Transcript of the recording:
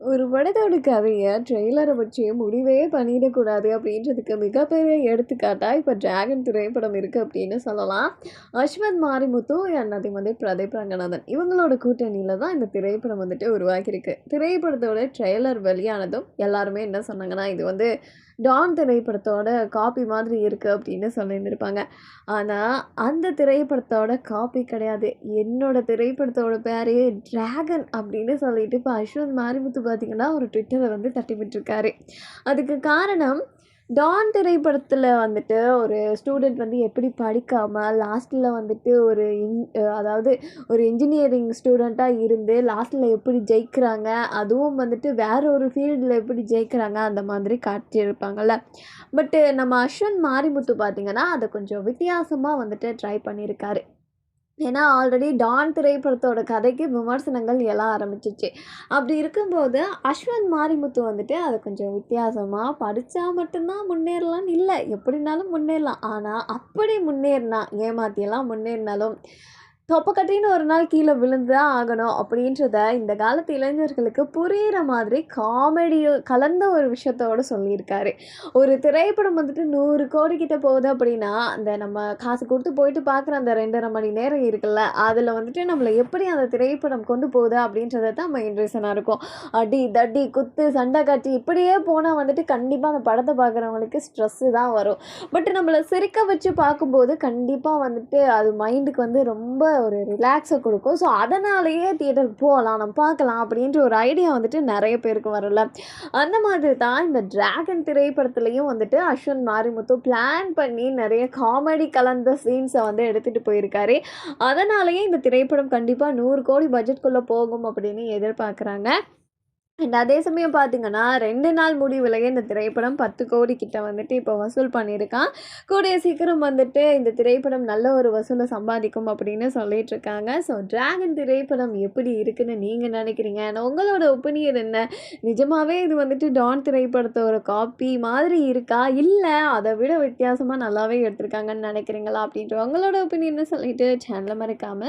ஒரு படத்தோட கதையை ட்ரெய்லரை வச்சு முடிவே பண்ணிடக்கூடாது அப்படின்றதுக்கு மிகப்பெரிய எடுத்துக்காட்டாக இப்போ டிராகன் திரைப்படம் இருக்குது அப்படின்னு சொல்லலாம். அஸ்வத் மாரிமுத்து அண்ட் அதே மாதிரி பிரதீப் ரங்கநாதன் இவங்களோட கூட்டணியில் தான் இந்த திரைப்படம் வந்துட்டு உருவாக்கியிருக்கு திரைப்படத்தோட ட்ரெய்லர் வெளியானதும் எல்லாருமே என்ன சொன்னாங்கன்னா, இது வந்து டான் திரைப்படத்தோட காப்பி மாதிரி இருக்குது அப்படின்னு சொல்லியிருந்திருப்பாங்க. ஆனால் அந்த திரைப்படத்தோட காப்பி கிடையாது. என்னோட திரைப்படத்தோட பேரே டிராகன் அப்படின்னு சொல்லிட்டு இப்போ அஸ்வந்த் மாரிமுத்து பார்த்தீங்கன்னா, ஒரு ட்விட்டரை வந்து தட்டி விட்டுருக்காரு. அதுக்கு காரணம் டான் திரைப்படத்தில் வந்துட்டு ஒரு ஸ்டூடெண்ட் வந்து எப்படி படிக்காமல் லாஸ்ட்டில் வந்துட்டு ஒரு இன் அதாவது ஒரு இன்ஜினியரிங் ஸ்டூடெண்ட்டாக இருந்து லாஸ்ட்டில் எப்படி ஜெயிக்கிறாங்க, அதுவும் வந்துட்டு வேறு ஒரு ஃபீல்டில் எப்படி ஜெயிக்கிறாங்க அந்த மாதிரி காட்டியிருப்பாங்கல்ல. பட்டு நம்ம அஸ்வன் மாரிமுத்து பார்த்திங்கன்னா அதை கொஞ்சம் வித்தியாசமாக வந்துட்டு ட்ரை பண்ணியிருக்காரு. ஏன்னா, ஆல்ரெடி டான் திரைப்படத்தோட கதைக்கு விமர்சனங்கள் எழ ஆரம்பிச்சிச்சு அப்படி இருக்கும்போது அஸ்வந்த் மாரிமுத்து வந்துட்டு அதை கொஞ்சம் வித்தியாசமாக படித்தா மட்டும்தான் முன்னேறலாம்னு இல்லை எப்படினாலும் முன்னேறலாம். ஆனால் அப்படி முன்னேறினா ஏமாத்தியெல்லாம் முன்னேறினாலும், தொப்பக்கட்டின்னு ஒரு நாள் கீழே விழுந்து தான் ஆகணும் அப்படின்றத இந்த காலத்து இளைஞர்களுக்கு புரிகிற மாதிரி காமெடி கலந்த ஒரு விஷயத்தோட சொல்லியிருக்காரு. ஒரு திரைப்படம் வந்துட்டு 100,00,00,000 கிட்ட போகுது அப்படின்னா, அந்த நம்ம காசு கொடுத்து போயிட்டு பார்க்குற அந்த 2 1/2 மணி நேரம் இருக்குல்ல, அதில் வந்துட்டு நம்மளை எப்படி அந்த திரைப்படம் கொண்டு போகுது அப்படின்றத தான் நம்ம ரீசனா இருக்கும். அடி, தடி, குத்து, சண்டை காட்சி இப்படியே போனால் வந்துட்டு கண்டிப்பாக அந்த படத்தை பார்க்குறவங்களுக்கு ஸ்ட்ரெஸ்ஸு தான் வரும். பட் நம்மளை சிரிக்க வச்சு பார்க்கும்போது கண்டிப்பாக வந்துட்டு அது மைண்டுக்கு வந்து ரொம்ப ஒரு ரிலாக்ஸை கொடுக்கும் ஸோ, அதனாலேயே தியேட்டருக்கு போகலாம் நம்ம பார்க்கலாம் அப்படின்ற ஒரு ஐடியா வந்துட்டு நிறைய பேருக்கு வரல அந்த மாதிரி தான் இந்த ட்ராகன் திரைப்படத்துலேயும் வந்துட்டு அஸ்வந்த் மாரிமுத்து பிளான் பண்ணி நிறைய காமெடி கலந்த சீன்ஸை வந்து எடுத்துகிட்டு போயிருக்காரு. அதனாலேயே இந்த திரைப்படம் கண்டிப்பாக நூறு கோடி பட்ஜெட்குள்ளே போகும் அப்படின்னு எதிர்பார்க்குறாங்க. அண்ட் அதே சமயம் பார்த்தீங்கன்னா, ரெண்டு நாள் முடிவிலேயே இந்த திரைப்படம் பத்து கோடி கிட்ட வந்துட்டு இப்போ வசூல் பண்ணியிருக்கான். கூடிய சீக்கிரம் வந்துட்டு இந்த திரைப்படம் நல்ல ஒரு வசூலை சம்பாதிக்கும் அப்படின்னு சொல்லிட்டுருக்காங்க. ஸோ, டிராகன் திரைப்படம் எப்படி இருக்குன்னு நீங்கள் நினைக்கிறீங்க ஆனால் உங்களோட ஒப்பீனியன் என்ன? நிஜமாகவே இது வந்துட்டு டான் திரைப்படத்தோட காப்பி மாதிரி இருக்கா? இல்லை அதை விட வித்தியாசமாக நல்லாவே எடுத்திருக்காங்கன்னு நினைக்கிறீங்களா அப்படின்ற உங்களோட ஒப்பீனியன்னு சொல்லிட்டு சேனலை மறக்காமல்